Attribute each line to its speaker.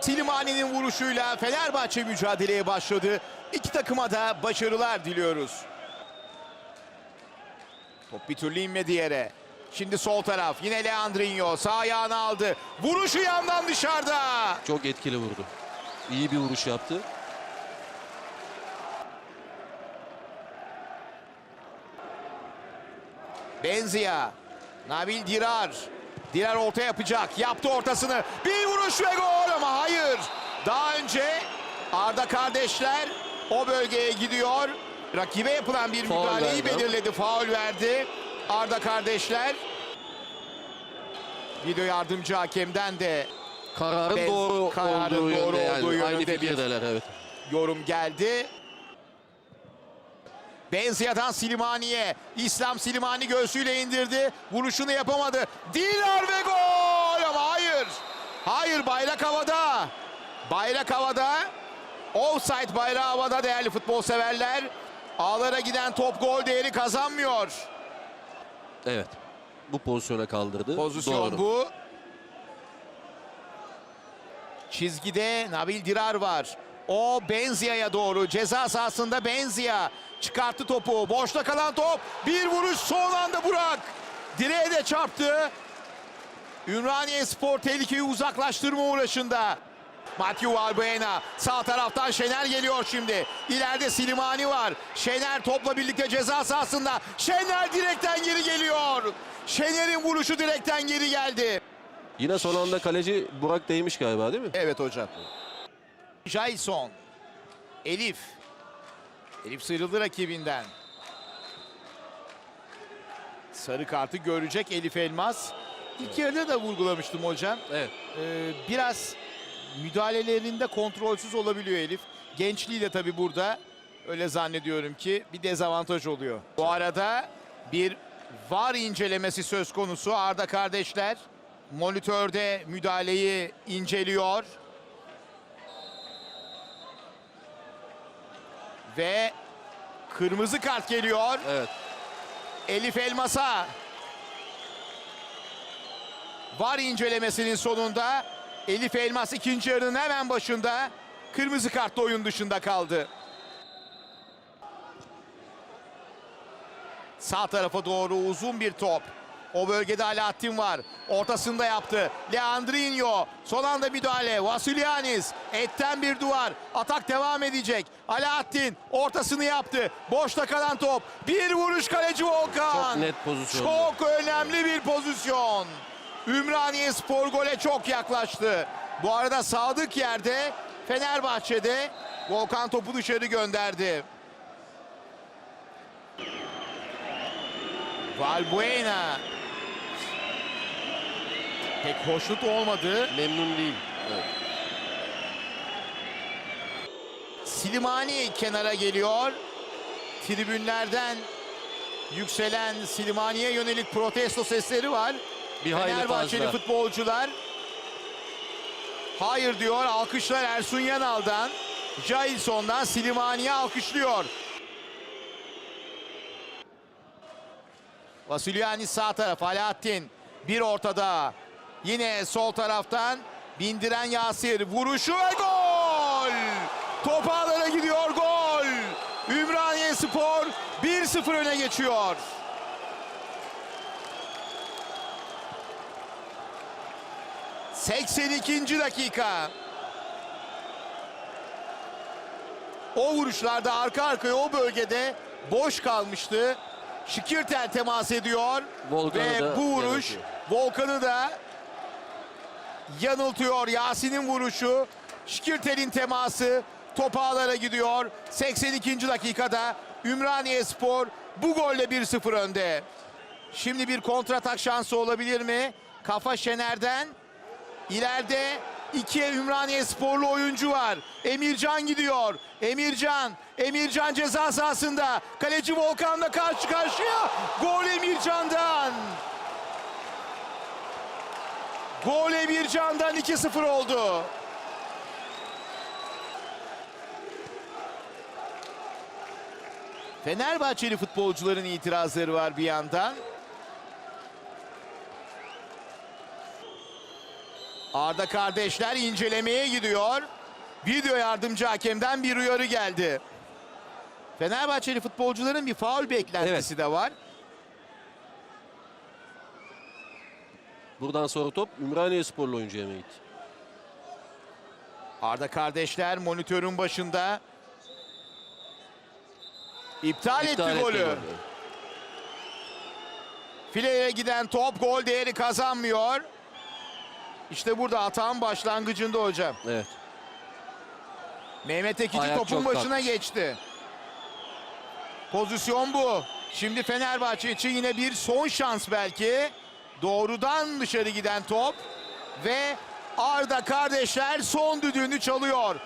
Speaker 1: Silimani'nin vuruşuyla Fenerbahçe mücadeleye başladı. İki takıma da başarılar diliyoruz. Top bir türlü inmedi yere. Şimdi sol taraf yine Leandrinho sağ ayağını aldı. Vuruşu yandan dışarıda.
Speaker 2: Çok etkili vurdu. İyi bir vuruş yaptı.
Speaker 1: Benzia. Nabil Dirar. Dirar orta yapacak. Yaptı ortasını. Bir vuruş ve gol ama hayır. Daha önce Arda kardeşler o bölgeye gidiyor. Rakibe yapılan bir
Speaker 2: Faul
Speaker 1: müdahaleyi
Speaker 2: verdi ama.
Speaker 1: belirledi. Faul verdi. Arda kardeşler. Video yardımcı hakemden de
Speaker 2: Kararın
Speaker 1: Bez-
Speaker 2: doğru
Speaker 1: kararın
Speaker 2: olduğu
Speaker 1: doğru
Speaker 2: yönde yani.
Speaker 1: olduğu
Speaker 2: Aynı
Speaker 1: yönünde bir-
Speaker 2: fikirdeler evet.
Speaker 1: yorum geldi. Benzia'dan Silimani'ye. İslam Silimani göğsüyle indirdi. Vuruşunu yapamadı. Dilar ve gol. Hayır bayrak havada. Bayrak havada. Offside bayrağı havada değerli futbol severler. Ağlara giden top gol değeri kazanmıyor.
Speaker 2: Evet. Bu pozisyona kaldırdı.
Speaker 1: Pozisyon
Speaker 2: Doğru.
Speaker 1: bu. Çizgide Nabil Dirar var. O Benzia'ya doğru. Ceza sahasında Benzia. Çıkarttı topu. Boşta kalan top. Bir vuruş son anda Burak. Direğe de çarptı. Ümraniye Spor tehlikeyi uzaklaştırma uğraşında. Matthew Albuena sağ taraftan Şener geliyor şimdi. İleride Silimani var. Şener topla birlikte ceza sahasında. Şener direkten geri geliyor. Şener'in vuruşu direkten geri geldi.
Speaker 2: Yine son anda kaleci Burak değmiş galiba değil mi?
Speaker 1: Evet hocam. Jason. Elif. Elif sıyrıldı rakibinden. Sarı kartı görecek Elif Elmas. İlk yarıda da vurgulamıştım hocam.
Speaker 2: Evet.
Speaker 1: Ee, biraz müdahalelerinde kontrolsüz olabiliyor Elif. Gençliği de tabii burada öyle zannediyorum ki bir dezavantaj oluyor. Bu arada bir var incelemesi söz konusu. Arda kardeşler monitörde müdahaleyi inceliyor. Ve kırmızı kart geliyor.
Speaker 2: Evet.
Speaker 1: Elif Elmas'a var incelemesinin sonunda Elif Elmas ikinci yarının hemen başında kırmızı kartla oyun dışında kaldı. Sağ tarafa doğru uzun bir top. O bölgede Alaaddin var. Ortasında yaptı. Leandrinho. Son anda müdahale. Vasilyanis. Etten bir duvar. Atak devam edecek. Alaaddin ortasını yaptı. Boşta kalan top. Bir vuruş kaleci Volkan.
Speaker 2: Çok net pozisyon.
Speaker 1: Çok önemli bir pozisyon. Ümraniye Spor gole çok yaklaştı. Bu arada Sadık yerde Fenerbahçe'de Volkan topu dışarı gönderdi. Valbuena pek hoşnut olmadı.
Speaker 2: Memnun değil. Evet.
Speaker 1: Silimani kenara geliyor. Tribünlerden yükselen Silimani'ye yönelik protesto sesleri var.
Speaker 2: Bir hayli
Speaker 1: Fenerbahçeli
Speaker 2: fazla.
Speaker 1: futbolcular hayır diyor. Alkışlar Ersun Yanal'dan. Jailson'dan Silimani'ye alkışlıyor. Vasilyanis sağ taraf Alaaddin bir ortada. Yine sol taraftan bindiren Yasir vuruşu ve gol! Top ağlara gidiyor gol! Ümraniye Spor 1-0 öne geçiyor. ...82. dakika. O vuruşlarda arka arkaya o bölgede boş kalmıştı. Şikirtel temas ediyor.
Speaker 2: Volkan'ı
Speaker 1: Ve bu vuruş
Speaker 2: yanıltıyor.
Speaker 1: Volkan'ı da yanıltıyor. Yasin'in vuruşu, Şikirtel'in teması top ağlara gidiyor. 82. dakikada Ümraniye Spor bu golle 1-0 önde. Şimdi bir kontratak şansı olabilir mi? Kafa Şener'den. İleride iki Ümraniye sporlu oyuncu var. Emircan gidiyor. Emircan. Emircan ceza sahasında. Kaleci Volkan'la karşı karşıya. Gol Emircan'dan. Gol Emircan'dan 2-0 oldu. Fenerbahçeli futbolcuların itirazları var bir yandan. Arda kardeşler incelemeye gidiyor. Video yardımcı hakemden bir uyarı geldi. Fenerbahçeli futbolcuların bir faul beklentisi de var.
Speaker 2: Buradan sonra top Ümraniye Sporlu oyuncuya mı gitti?
Speaker 1: Arda kardeşler monitörün başında. İptal,
Speaker 2: İptal
Speaker 1: etti
Speaker 2: etti
Speaker 1: golü.
Speaker 2: golü.
Speaker 1: Fileye giden top gol değeri kazanmıyor. İşte burada atağın başlangıcında hocam.
Speaker 2: Evet.
Speaker 1: Mehmet Ekici
Speaker 2: Ayak
Speaker 1: topun başına
Speaker 2: kalkmış.
Speaker 1: geçti. Pozisyon bu. Şimdi Fenerbahçe için yine bir son şans belki. Doğrudan dışarı giden top ve Arda kardeşler son düdüğünü çalıyor.